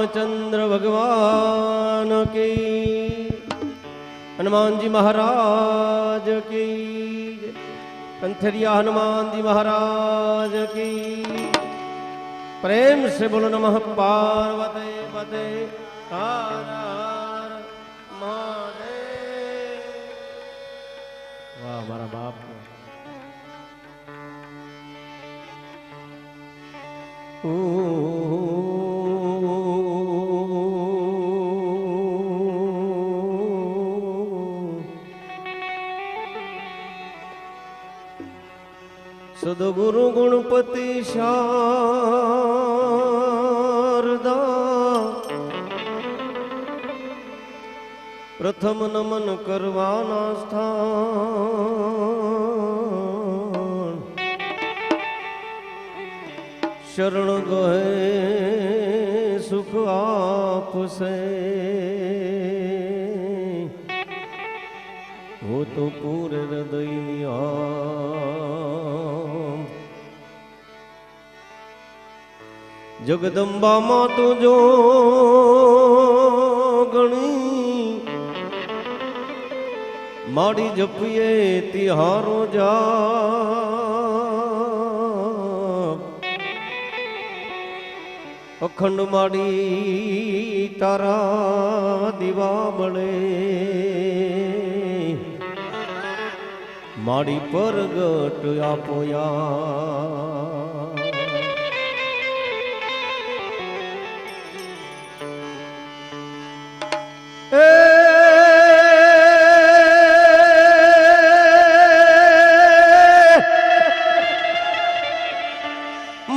રામચંદ્ર ભગવાન કી હનુમાનજી મહારાજ કી. કંથરિયા હનુમાનજી મહારાજ કી પ્રેમ સે બોલો નમઃ પાર્વતે પતે. વાહ, મારા બાપ. સદગુરુ ગુણપતિ શારદા. પ્રથમ નમન કરવાના સ્થાન. શરણ ગહે, સુખ આપશે. હો તો પૂર હૃદયની જગદંબામાં તું જો ગણી માડી જપીએ તિહારો જા અખંડ માડી તારા દીવા બળે માડી પરગટ આપોયા.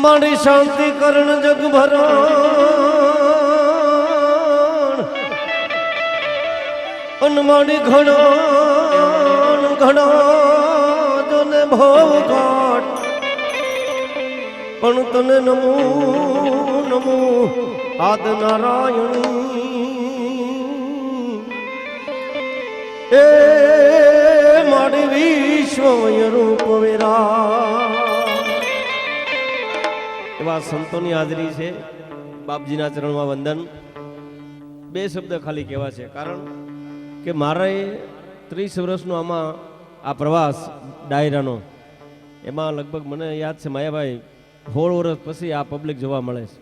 મારી શાંતિ કરણ જગ ભરો અન મારી ઘણો ઘણો તને ભવ કાટ પણ તને નમો નમો આદ નારાયણી એ મારી વિશ્વ રૂપ વિરા એવા સંતોની હાજરી છે. બાપજીના ચરણમાં વંદન. બે શબ્દ ખાલી કહેવા છે. કારણ કે મારે ત્રીસ વર્ષનો આમાં આ પ્રવાસ ડાયરાનો, એમાં લગભગ મને યાદ છે માયાભાઈ, સોળ વર્ષ પછી આ પબ્લિક જોવા મળે છે.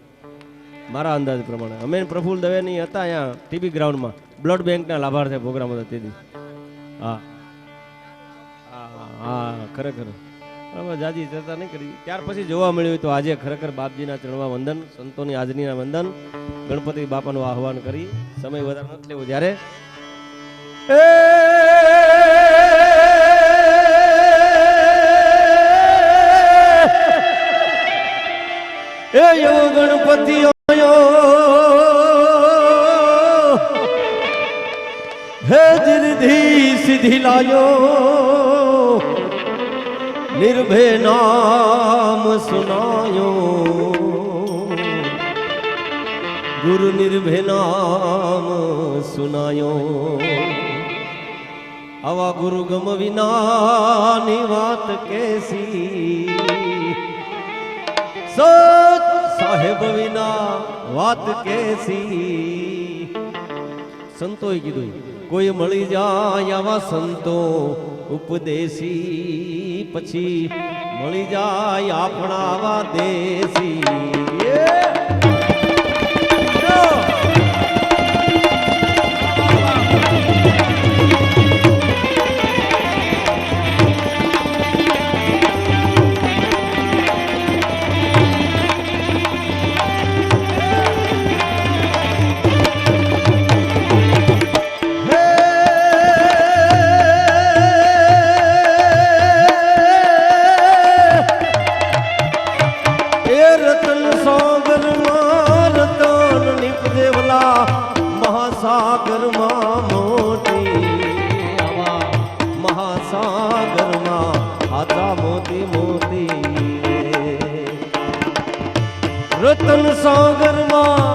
મારા અંદાજ પ્રમાણે. અમે પ્રફુલ દવેની હતા અહીંયા ટીબી ગ્રાઉન્ડમાં. બ્લડ બેંકના લાભાર્થે પ્રોગ્રામ હતા તેથી. હા હા હા, ખરેખર. બરાબર જાજી ચર્ચા નહીં કરી. ત્યાર પછી જોવા મળ્યું તો આજે ખરેખર બાપજીના ચરણમાં વંદન સંતોની હાજરીના વંદન. ગણપતિ બાપાનું આહવાન કરી. સમય વધારે નથી લેવો જ્યારે એ એવો ગણપતિ હે દિલધી સીધી લાયો. નિર્ભય નામ સુનાયો ગુરુ નિર્ભે નામ સુનાયો આવા ગુરુ ગમ વિનાની વાત કેસી સત સાહેબ વિના વાત કેસી સંતોએ કીધું કોઈ મળી જાય આવા સંતો ઉપદેશી પછી મળી જાય આપણા દેશી મહાસાગરમાં મોતી આવા મહાસાગરમાં હાથા મોતી મોતી રતન સાગરમાં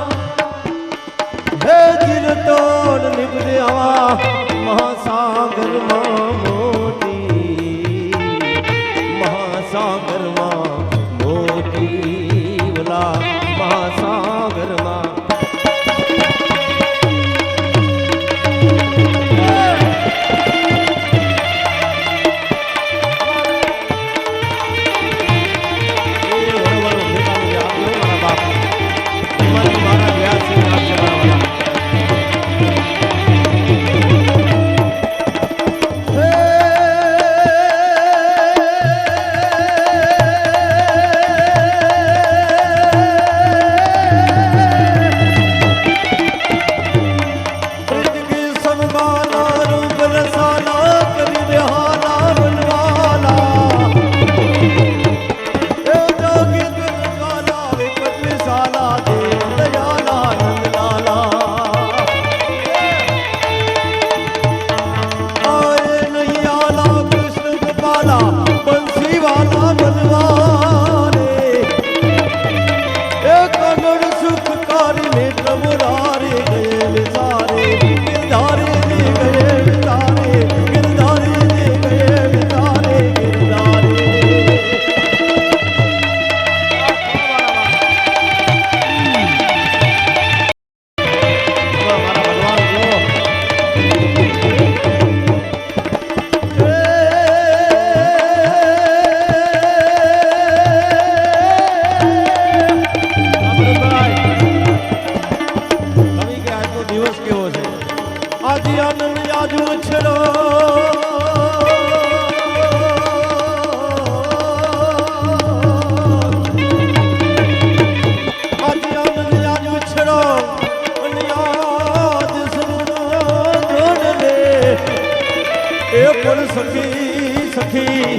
ભક્તરી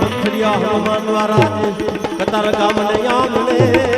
ભક્તરિયા હનુમાન દ્વારા કતાર ગામને આમને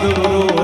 સદગુરુ